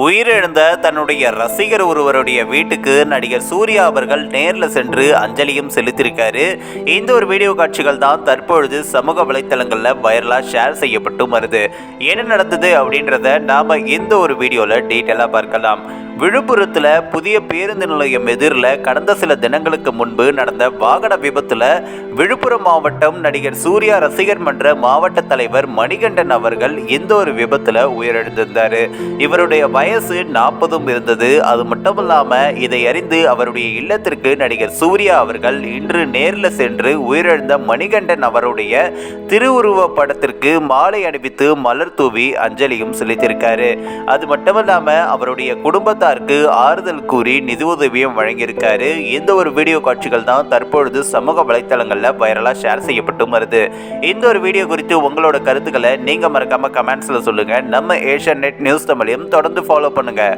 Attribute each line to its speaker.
Speaker 1: உயிரிழந்த தன்னுடைய ரசிகர் ஒருவருடைய வீட்டுக்கு நடிகர் சூர்யா அவர்கள் நேரில் சென்று அஞ்சலியும் செலுத்தியிருக்காரு. இந்த ஒரு வீடியோ காட்சிகள் தான் தற்பொழுது சமூக வலைத்தளங்களில் வைரலாக ஷேர் செய்யப்பட்டு வருது. என்ன நடந்தது அப்படின்றத நாம் இந்த ஒரு வீடியோவில் டீட்டெயிலாக பார்க்கலாம். விழுப்புரத்தில் புதிய பேருந்து நிலையம் எதிரில் கடந்த சில தினங்களுக்கு முன்பு நடந்த வாகன விபத்தில் விழுப்புரம் மாவட்டம் நடிகர் சூர்யா ரசிகர் மன்ற மாவட்ட தலைவர் மணிகண்டன் அவர்கள் இந்த ஒரு விபத்தில் உயிரிழந்திருந்தார். இவருடைய வயசு நாற்பதும் இருந்தது. அது மட்டும் இல்லாமல் இதை அறிந்து அவருடைய இல்லத்திற்கு நடிகர் சூர்யா அவர்கள் இன்று நேரில் சென்று உயிரிழந்த மணிகண்டன் அவருடைய திருவுருவ படத்திற்கு மாலை அணிவித்து மலர் தூவி அஞ்சலியும் செலுத்தியிருக்காரு. அது மட்டும் இல்லாமல் அவருடைய குடும்பத்தாருக்கு ஆறுதல் கூறி நிதியுதவியும் வழங்கியிருக்காரு. இந்த ஒரு வீடியோ காட்சிகள் தான் தற்பொழுது சமூக வலைத்தளங்களில் வைரலாக ஷேர் செய்யப்பட்டும் வருது. இந்த ஒரு வீடியோ குறித்து உங்களோட கருத்துக்களை நீங்கள் மறக்காமல் கமெண்ட்ஸில் சொல்லுங்கள் நம்ம ஏஷியன் நெட் நியூஸ் தமிழையும் தொடர்ந்து ஃபாலோ பண்ணுங்கள்